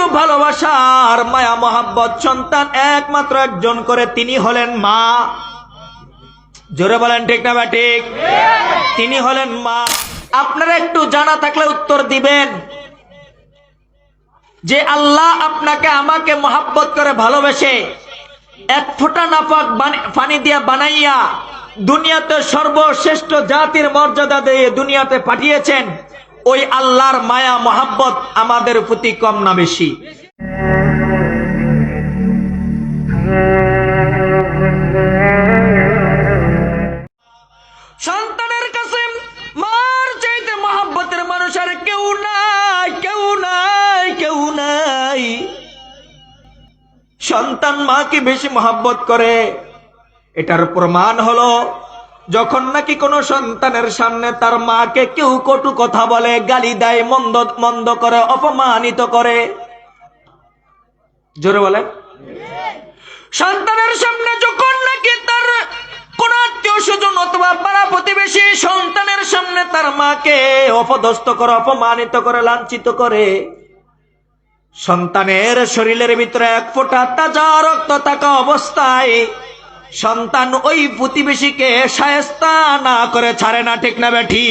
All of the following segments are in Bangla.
কিছু ভালোবাসার মায়া, মহাব্বত, সন্তান একমাত্র একজন করে তিনি হলেন মা। জোরে বলেন, ঠিক না ঠিক? তিনি হলেন মা। আপনারা একটু জানা থাকলে উত্তর দিবেন। যে আল্লাহ আপনাকে, আমাকে মহাব্বত করে ভালোবেসে এক ফোঁটা নাপাক পানি দিয়া বানাইয়া দুনিয়াতে সর্বশ্রেষ্ঠ জাতির মর্যাদা দিয়ে দুনিয়াতে পাঠিয়েছেন। ওই আল্লাহর মায়া, মহাব্বত আমাদের প্রতি কম না বেশি। সন্তানের কাছে মার চাইতে মহাব্বতের মানুষ আর কেউ নাই কেউ নাই কেউ নাই। সন্তান মাকে বেশি মহাব্বত করে। এটার প্রমাণ হলো যখন নাকি কোনো সন্তানের সামনে তার মাকে কেউ কটু কথা বলে, গালি দেয়, মন্দ মন্দ করে, অপমানিত করে। জোরে বলেন। সন্তানের সামনে যখন নাকি তার কোন আত্মীয় স্বজন অথবা পাড়া প্রতিবেশী সন্তানের সামনে তার মাকে অপদস্থ করে, অপমানিত করে, লাঞ্ছিত করে, সন্তানের শরীরের ভিতরে এক ফোঁটা তাজা রক্ত থাকা অবস্থায় সন্তান ওই প্রতিবেশীকে সায়স্তা না করে ছাড়ে না, ঠিক না বেঠি?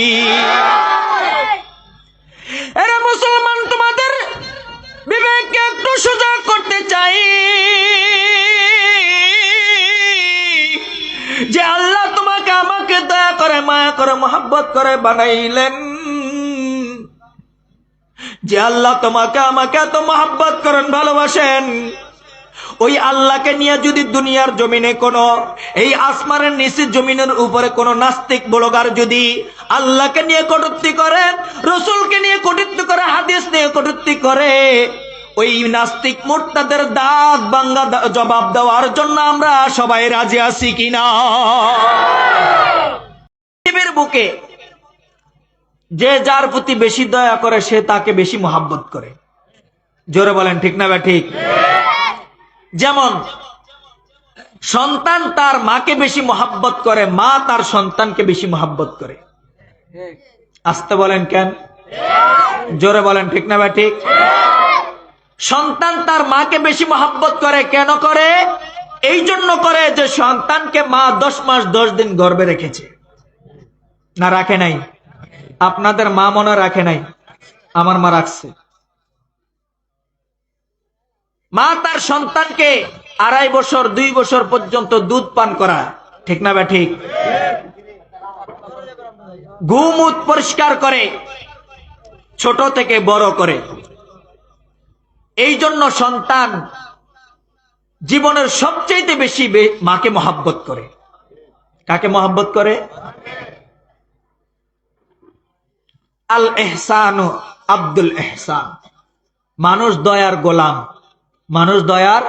এরা মুসলমান, তোমাদের বিবেককে একটু সোজা করতে চাই। যে আল্লাহ তোমাকে আমাকে দয়া করে, মায়া করে, মোহাব্বত করে বানাইলেন। যে আল্লাহ তোমাকে আমাকে এত মহাব্বত করেন, ভালোবাসেন। ওই আল্লাহকে নিয়ে যদি দুনিয়ার জমিনে কোনো, এই আসমানের নিচে জমিনের উপরে কোনো নাস্তিক বলগার যদি আল্লাহকে নিয়ে কটূক্তি করে, রসুলকে নিয়ে কটূক্তি করে, হাদিস নিয়ে কটূক্তি করে, ওই নাস্তিক মোর্তাদের দাঁত বাঙ্গা জবাব দেওয়ার জন্য আমরা সবাই রাজি আছি কিনা? পৃথিবীর বুকে যে যার প্রতি বেশি দয়া করে, সে তাকে বেশি মহাব্বত করে। জোরে বলেন, ঠিক না বা ঠিক। যেমন, সন্তান তার মাকে বেশি মহাব্বত করে, মা তার সন্তানকে বেশি মহাব্বত করে। আসতে বলেন কেন? জোরে বলেন, ঠিক না বা ঠিক? সন্তান তার মাকে বেশি মহাব্বত করে, কেন করে? এই জন্য করে যে সন্তানকে মা দশ মাস দশ দিন গর্বে রেখেছে। না, রাখে নাই। আপনাদের মা মনে রাখে নাই। আমার মা রাখছে। মা তার সন্তানকে আড়াই বছর, দুই বছর পর্যন্ত দুধ পান করা। ঠিক না বা ঠিক গুমুত পরিষ্কার করে, ছোট থেকে বড় করে। এই জন্য সন্তান জীবনের সবচেয়ে বেশি মাকে মহাব্বত করে। কাকে মহাব্বত করে? আল এহসান আব্দুল এহসান মানুষ দয়ার গোলাম। মানুষ দয়ার